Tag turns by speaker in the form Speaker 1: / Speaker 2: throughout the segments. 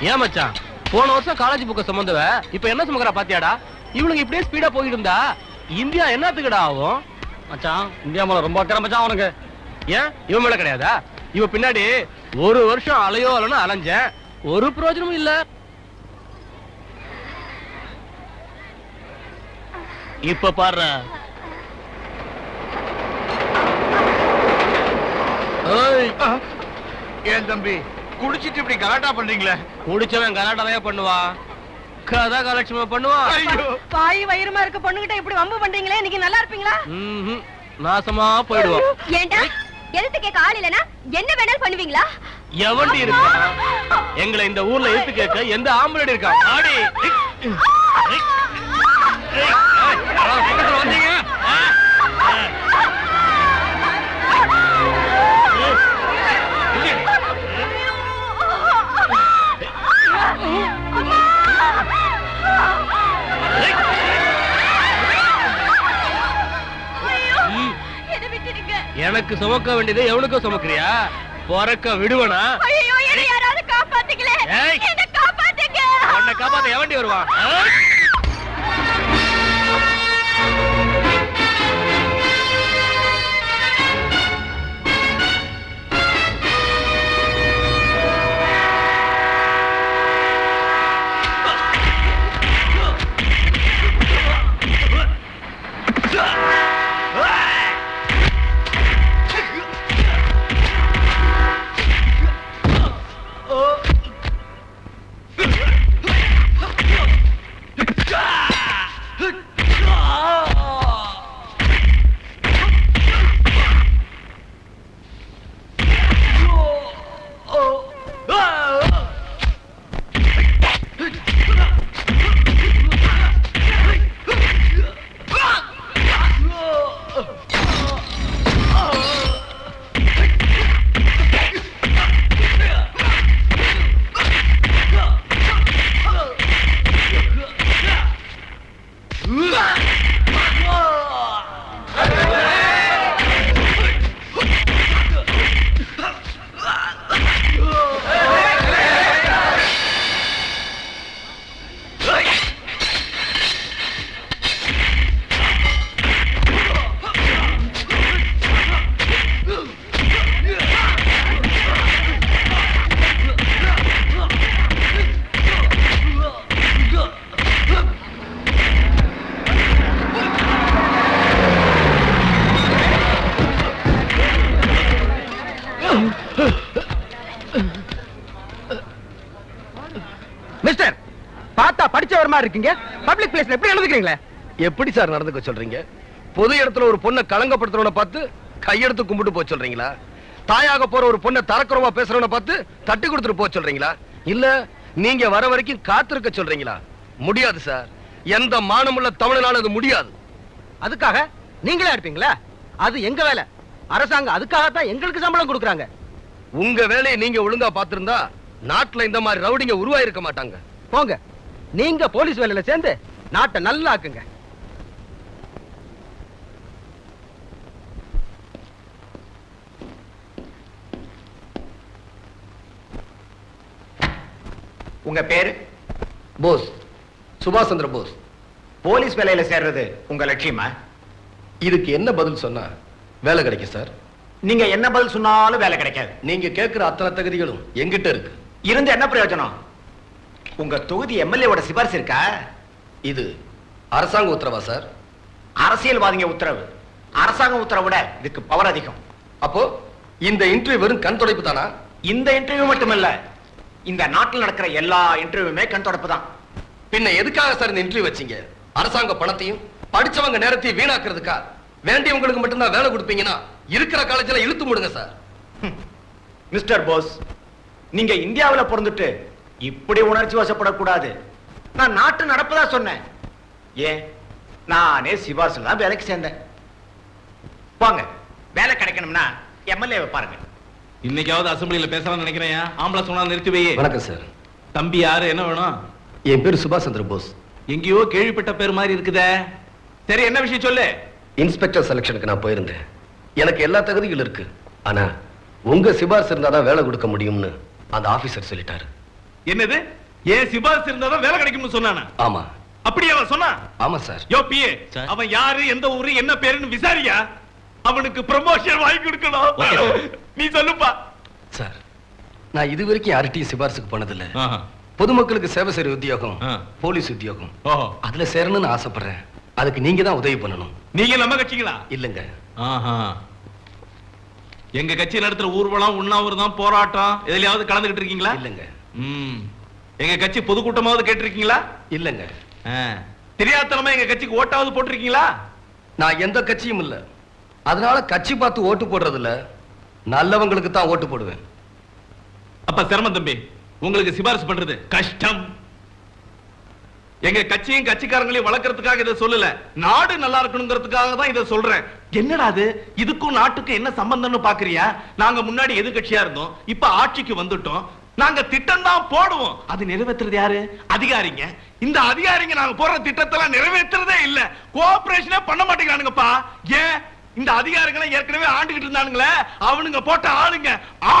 Speaker 1: ஏன் மச்சான்? போன வருஷம் காலேஜ் புக்க சுமந்தவ இப்ப என்ன சுமக்கறா பாத்தியாடா? இவனுக்கு இப்படியே ஸ்பீடா போயிட்டு இருந்தா இந்தியா என்னத்துக்குடா ஆகும்?
Speaker 2: மச்சான் இந்தியா மேல ரொம்ப அக்கறை மச்சான் அவனுக்கு.
Speaker 1: ஏன்? இவன் மேல கிடையாதா? இவன் பின்னாடி ஒரு வருஷம் அலையோ அலன்னு அலைஞ்சேன். ஒரு பிரயோஜனமும் இல்ல. இப்ப பாரு.
Speaker 3: ஏன் தம்பி? குடிச்சிட்டு இப்படி கலாட்டா பண்றீங்களே
Speaker 1: குடிச்சவன் கலாட்டாவே பண்ணுவான் கதா கலட்சுமி பண்ணுவான்
Speaker 3: ஐயோ
Speaker 4: வாய் வயிறுமா இருக்க பொண்ணுகிட்ட இப்படி வம்பு பண்றீங்களே இன்னைக்கு நல்லா இருப்பீங்களா
Speaker 1: ம்ஹும். நாசமா போயிடுவான்
Speaker 4: ஏண்டா எழுத்து கேட்க ஆள் இல்லனா என்ன வேணாலும் பண்ணுவீங்களா
Speaker 1: எவண்டி இருக்கா எங்களை இந்த ஊர்ல எழுத்து கேட்க எந்த ஆம்பளை இருக்கான் ஆடி ஏய், ஏய், ஏய், ஏய், யாரோ பக்கத்துல வந்தீங்க எனக்கு சுமக்க வேண்டியதை எவனுக்கும் சுமக்கிறியா? பிறக்க விடுவனா?
Speaker 4: ஐயோ என்ன
Speaker 1: காப்பாத்த எவண்டி வருவான்?
Speaker 2: மாதிரி இருக்கீங்க? பப்ளிக் பிளேஸ்ல எப்படி எழுதுக்கிறீங்களே
Speaker 5: எப்படி சார் நடந்துக்க சொல்றீங்க? பொது இடத்துல ஒரு பொண்ணை களங்கப்படுத்துறவன பார்த்து கையெடுத்து கும்பிட்டு போக சொல்றீங்களா? தாயாக போற ஒரு பொண்ணை தரக்குறவா பேசுறவன பார்த்து தட்டி கொடுத்துட்டு போக சொல்றீங்களா? இல்ல நீங்க வர வரைக்கும் காத்திருக்க சொல்றீங்களா? முடியாது சார். எந்த மானமுள்ள தமிழனால அது முடியாது.
Speaker 2: அதுக்காக நீங்களே இருப்பீங்களா அது எங்க வேலை? அரசாங்கம் அதுக்காகத்தான் எங்களுக்கு சம்பளம் கொடுக்குறாங்க.
Speaker 5: உங்க வேலையை நீங்க ஒழுங்கா பார்த்திருந்தா நாட்டுல இந்த மாதிரி ரவுடிங்க உருவாயிருக்க மாட்டாங்க.
Speaker 2: போங்க. நீங்க போலீஸ் வேலையில சேர்ந்து நாட்டை நல்லா ஆக்குங்க.
Speaker 6: உங்க பேரு?
Speaker 5: போஸ். சுபாஷ் சந்திர போஸ்.
Speaker 6: போலீஸ் வேலையில சேர்றது உங்க லட்சியமா?
Speaker 5: இதுக்கு என்ன பதில் சொன்னா வேலை கிடைக்கும் சார்?
Speaker 6: நீங்க என்ன பதில் சொன்னாலும் வேலை கிடைக்காது.
Speaker 5: நீங்க கேட்கிற அத்தனை தகுதிகளும் எங்கிட்ட இருக்கு.
Speaker 6: இருந்து என்ன பிரயோஜனம்? உங்க தொகுதி எம்எல்ஏவோட சிபாரிசு இருக்கா?
Speaker 5: இது அரசாங்க உத்தரவா சார்?
Speaker 6: அரசியல்வாதிங்க உத்தரவு. அரசாங்க உத்தரவை விட இதுக்கு பவர் அதிகம்.
Speaker 5: அப்போ இந்த இன்டர்வியூ வெறும் கண் துடைப்பு தானா?
Speaker 6: இந்த இன்டர்வியூ மட்டுமல்ல இந்த நாட்டில் நடக்கிற எல்லா இன்டர்வியூமே கண் தொடப்பு தான்.
Speaker 5: பின்ன எதுக்காக சார் இந்த இன்டர்வியூ வச்சீங்க? அரசாங்க பணத்தையும் படிச்சவங்க நேரத்தையும் வீணாக்குறதுக்கா? வேண்டியவங்களுக்கு மட்டும்தான் வேலை கொடுப்பீங்கன்னா இருக்கிற காலேஜ்ல இழுத்து முடுங்க சார்.
Speaker 6: மிஸ்டர் போஸ் நீங்க இந்தியாவுல பிறந்துட்டு இப்படி உணர்ச்சி வசப்படக்கூடாது. நான் நாட்டு நடப்பதா சொன்னேன். ஏன்? நானே சிபாசுல தான் வேலைக்கு சேர்ந்தேன். வாங்க வேலை கிடைக்கணும்னா எம்எல்ஏ பாருங்க.
Speaker 7: இன்னைக்காவது அசம்பிளில பேசலாம்னு நினைக்கிறேன் ஆம்பளை சொன்னா நிறுத்தி வை
Speaker 5: வணக்கம் சார்
Speaker 7: தம்பி யாரு? என்ன வேணும்?
Speaker 5: என் பேர் சுபாஷ் சந்திர போஸ்.
Speaker 7: எங்கேயோ கேள்விப்பட்ட பேர் மாதிரி இருக்குதே. சரி என்ன விஷயம் சொல்லு.
Speaker 5: இன்ஸ்பெக்டர் செலக்ஷனுக்கு நான் போயிருந்தேன். எனக்கு எல்லா தகுதிகள் இருக்கு. ஆனா உங்க சிபாரிசு இருந்தாதான் வேலை கொடுக்க முடியும்னு அந்த ஆபீசர் சொல்லிட்டாரு.
Speaker 7: என்னது? ஏன் சிபாரிசு இருந்தாதான் வேலை கிடைக்கும்னு சொன்னானா?
Speaker 5: ஆமா.
Speaker 7: அப்படி அவன் சொன்னா?
Speaker 5: ஆமா சார்.
Speaker 7: யோ பிஏ. அவன் யாரு எந்த ஊரு என்ன பேருன்னு விசாரியா? அவனுக்கு ப்ரமோஷன் வாங்கி கொடுக்கணும். நீ சொல்லுப்பா.
Speaker 5: சார் நான் இது வரைக்கும் யார்கிட்டயும் சிபாரிசுக்கு போனதில்ல.
Speaker 7: ஆஹா.
Speaker 5: பொதுமக்களுக்கு சேவை செய்யற உத்தியோகம். போலீஸ் உத்தியோகம்.
Speaker 7: ஓஹோ
Speaker 5: அதுல சேரணும்னு ஆசைப்படுறேன். அதுக்கு நீங்க தான் உதவி பண்ணணும்.
Speaker 7: நீங்க நம்ம கட்சிங்களா?
Speaker 5: இல்லங்க.
Speaker 7: ஆஹா. எங்க கட்சி நடத்துற ஊர்வலம் உண்ணாவிரதம் போராட்டம் எதுலயாவது கலந்துகிட்டு இருக்கீங்களா?
Speaker 5: இல்லங்க.
Speaker 7: எங்க கட்சி பொதுக்கூட்டமாவது கேட்டிருக்கீங்களா?
Speaker 5: இல்லங்க.
Speaker 7: தெரியாதனமா எங்க கட்சிக்கு ஓட்டாவது போட்டிருக்கீங்களா?
Speaker 5: நான் எந்த கட்சியும் இல்ல. அதனால கட்சி பார்த்து ஓட்டு போடுறது இல்ல நல்லவங்களுக்கு தான் ஓட்டு போடுவேன்.
Speaker 7: அப்ப சிரமம் தம்பி உங்களுக்கு சிபாரிசு பண்றது கஷ்டம். எங்க கட்சியும் கட்சிக்காரங்களையும் வளர்க்கறதுக்காக இதை சொல்லல. நாடு நல்லா இருக்கணுங்கிறதுக்காக தான் இதை சொல்றேன். என்னடா அது? இதுக்கும் நாட்டுக்கும் என்ன சம்பந்தம்னு பாக்குறியா? நாங்க முன்னாடி எதிர்க்கட்சியா இருந்தோம் இப்ப ஆட்சிக்கு வந்துட்டோம். நாங்க திட்டம் தான் போடுவோம். அது நிறைவேற்றுறது யாரு? அதிகாரிங்க. இந்த அதிகாரிங்க நாங்க போடுற திட்டத்தெல்லாம் நிறைவேற்றுறதே இல்ல. கோஆபரேஷனே பண்ண மாட்டேங்கிறானுங்கப்பா. ஏன்? இந்த அதிகாரிகளை ஏற்கனவே ஆண்டுகிட்டு இருந்தானுங்களே. அவனுங்க போட்ட ஆளுங்க. ஆ!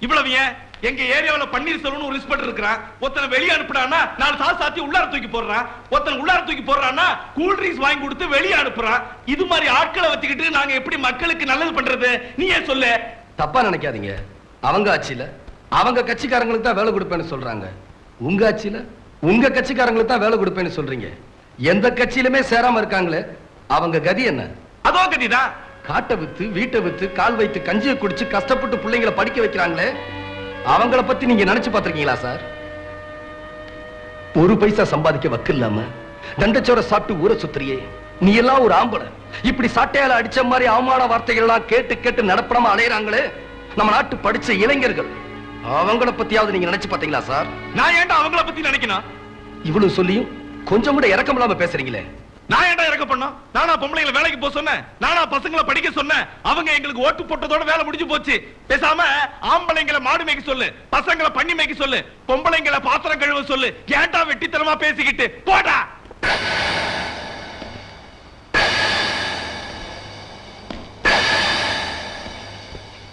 Speaker 7: இவ்வளவு ஏன்? எங்க ஏரியாவுல பன்னீர் செல்வன் ஒரு இன்ஸ்பெக்டர் இருக்கிறான் ஒருத்தனை வெளியே அனுப்புறான்னா நாலு சாத்து சாத்தி உள்ளார தூக்கி போடுறான். ஒருத்தன் உள்ளார தூக்கி போடுறான்னா கூல் ட்ரிங்க்ஸ் வாங்கி கொடுத்து வெளியே அனுப்புறான். இது மாதிரி ஆட்களை வச்சுக்கிட்டு நாங்க எப்படி மக்களுக்கு நல்லது பண்றது? நீ ஏன் சொல்லு?
Speaker 5: தப்பா நினைக்காதீங்க. அவங்க ஆட்சியில அவங்க கட்சிக்காரங்களுக்கு தான் வேலை கொடுப்பேன்னு சொல்றாங்க. உங்க ஆட்சியில உங்க கட்சிக்காரங்களுக்கு தான் வேலை கொடுப்பேன்னு சொல்றீங்க. எந்த கட்சியிலுமே சேராம இருக்காங்களே அவங்க கதி என்ன?
Speaker 7: அதோ கதிதான்.
Speaker 5: காட்டை வித்து வீட்டை வித்து கால் வைத்து கஞ்சியை குடிச்சு கஷ்டப்பட்டு பிள்ளைங்களை படிக்க வைக்கிறாங்களே அவங்கள பத்தி நீங்க நினைச்சு பார்த்திருக்கீங்களா சார்? ஒரு பைசா சம்பாதிக்க வக்கு இல்லாம தண்டச்சோர சாப்பிட்டு ஊரை சுத்துறியே நீ எல்லாம் ஒரு ஆம்பளை. இப்படி சாட்டையால அடிச்ச மாதிரி அவமான வார்த்தைகள் எல்லாம் கேட்டு கேட்டு நடப்படாம அலையறாங்களே நம்ம நாட்டு படிச்ச இளைஞர்கள். அவங்கள பத்தியாவது நீங்க நினைச்சு பாத்தீங்களா சார்?
Speaker 7: நான் ஏன்டா அவங்கள பத்தி நினைக்கணும்
Speaker 5: இவ்வளவு சொல்லியும் கொஞ்சம் கூட இறக்கம் இல்லாம பேசுறீங்களே.
Speaker 7: நான் ஏன்டா இறக்க பண்ணோம்? நானா பொம்பளைங்களை வேலைக்கு போக சொன்னேன். நானா பசங்களை படிக்க சொன்னேன். அவங்க எங்களுக்கு ஓட்டு போட்டதோட வேலை முடிஞ்சு போச்சு. பேசாம ஆம்பளைங்களை மாடு மேய்க்க சொல்லு பசங்களை பண்ணி மேய்க்க சொல்லு பொம்பளைங்களை பாத்திரம் கழுவ சொல்லு ஏன்டா வெட்டித்தனமா பேசிக்கிட்டு. போடா!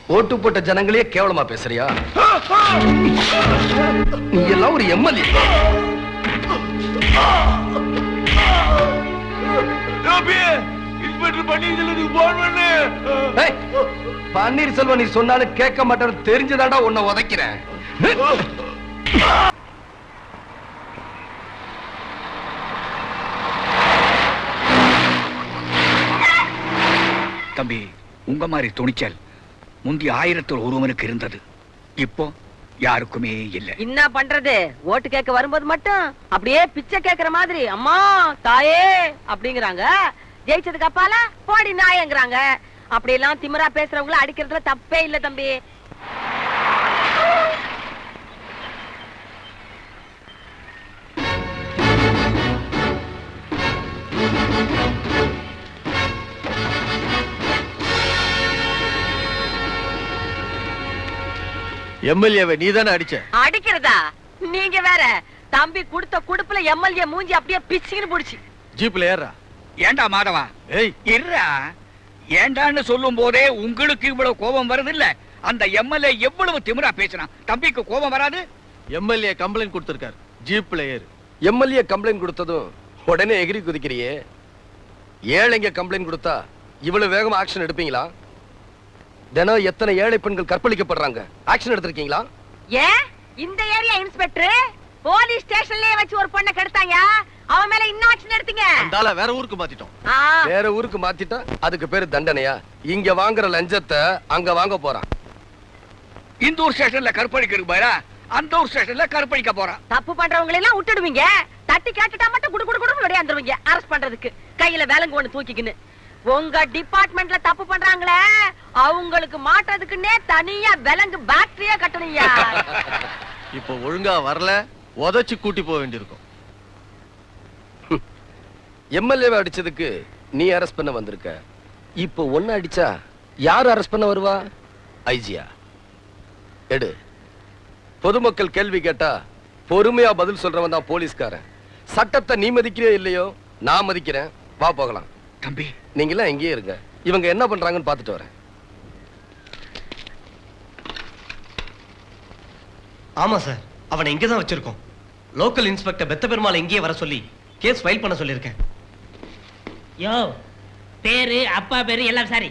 Speaker 5: ஓட்டு போட்ட ஜனங்களே கேவலமா பேசுறியா? நீ எல்லாம் ஒரு எம்எல்ஏ பன்னீர்செல்வம் நீ சொன்னாலும் கேட்க மாட்டேன்னு தெரிஞ்சுதான்டா உன்னை உதைக்கிறேன்.
Speaker 8: தம்பி உங்க மாதிரி துணிச்சல் முந்தி ஆயிரத்தில் ஒருவனுக்கு இருந்தது. இப்போ யாருக்குமே இல்ல.
Speaker 9: என்ன பண்றது? ஓட்டு கேட்க வரும்போது மட்டும் அப்படியே பிச்சை கேக்குற மாதிரி அம்மா தாயே அப்படிங்கிறாங்க. ஜெயிச்சதுக்கு அப்பால போடி நாயங்கிறாங்க. அப்படி எல்லாம் திமிரா பேசுறவங்கள அடிக்கிறதுல தப்பே இல்ல தம்பி.
Speaker 2: எம்எல்ஏவை நீ தானே அடிச்ச?
Speaker 9: அடிக்கிறதா? நீங்க வேற தம்பி கொடுத்த குடுப்புல எம்எல்ஏ மூஞ்சி அப்படியே பிச்சுன்னு புடிச்சு
Speaker 2: ஜீப்ல ஏறா
Speaker 8: ஏண்டா மாதவா?
Speaker 2: ஏய்.
Speaker 8: இருடா. ஏண்டான்னு சொல்லும் போதே உங்களுக்கு இவ்வளவு கோபம் வருது இல்ல அந்த எம்எல்ஏ எவ்வளவு திமிரா பேசினான் தம்பிக்கு கோபம் வராது?
Speaker 2: எம்எல்ஏ கம்ப்ளைண்ட் கொடுத்திருக்காரு. ஜீப்ல ஏறு.
Speaker 5: எம்எல்ஏ கம்ப்ளைண்ட் கொடுத்ததும் உடனே எகிரி குதிக்கிறியே. ஏழைங்க கம்ப்ளைண்ட் கொடுத்தா இவ்வளவு வேகமா ஆக்ஷன் எடுப்பீங்களா? தினம் எத்தனை ஏழை பெண்கள் கற்பழிக்கப்படுறாங்க? ஆக்ஷன் எடுத்திருக்கீங்களா?
Speaker 9: ஏன்? இந்த ஏரியா இன்ஸ்பெக்டர் போலீஸ் ஸ்டேஷன்லயே வச்சு ஒரு பொண்ணை கெடுத்தாங்க அவன் மேல இன்னும் ஆக்ஷன் எடுத்தீங்க.
Speaker 2: அந்தால வேற ஊருக்கு மாத்திட்டோம்.
Speaker 9: ஆ,
Speaker 5: வேற ஊருக்கு மாத்திட்டா? அதுக்கு பேரு தண்டனையா? இங்க வாங்குற லஞ்சத்தை அங்க வாங்க போறான்.
Speaker 8: இந்த ஊர் ஸ்டேஷன்ல கற்பழிக்கிறதுக்கு பாரா அந்த ஊர் ஸ்டேஷன்ல கற்பழிக்க போறான்.
Speaker 9: தப்பு பண்றவங்களை எல்லாம் விட்டுடுவீங்க. தட்டி கேட்டுட்டா மட்டும் குடு குடு குடு விளையாந்துருவீங்க அரெஸ்ட் பண்றதுக்கு. கையில வேலங்கு ஒண்ணு தூக்கிக்கின்னு. உங்க டிபார்ட்மெண்ட்ல தப்பு பண்றாங்களே அவங்களுக்கு மாட்டுறதுக்குன்னே தனியா விலங்கு பேட்டரியா கட்டணும்யா
Speaker 2: இப்போ ஒழுங்கா வரல உதச்சு கூட்டி போக வேண்டியிருக்கும்.
Speaker 5: எம்எல்ஏவை அடிச்சதுக்கு நீ அரெஸ்ட் பண்ண வந்திருக்க. இப்போ ஒன்னு அடிச்சா யார் அரெஸ்ட் பண்ண வருவா? ஐஜியா. எடு. பொதுமக்கள் கேள்வி கேட்டா பொறுமையா பதில் சொல்றவன் தான் போலீஸ்காரன். சட்டத்தை நீ மதிக்கிறியோ இல்லையோ நான் மதிக்கிறேன். வா போகலாம்.
Speaker 8: தம்பி.
Speaker 5: நீங்களாம் எங்கேயே இருங்க. இவங்க என்ன பண்றாங்கன்னு பார்த்துட்டு வரேன்.
Speaker 10: ஆமா சார்.
Speaker 11: அவனை இங்கே தான் வச்சிருக்கோம். லோக்கல் இன்ஸ்பெக்டர் பெத்த பெருமாள் இங்கேயே வர சொல்லி கேஸ் ஃபைல் பண்ண சொல்லியிருக்கேன்.
Speaker 10: யோ பேரு அப்பா பேரு எல்லாம் சரி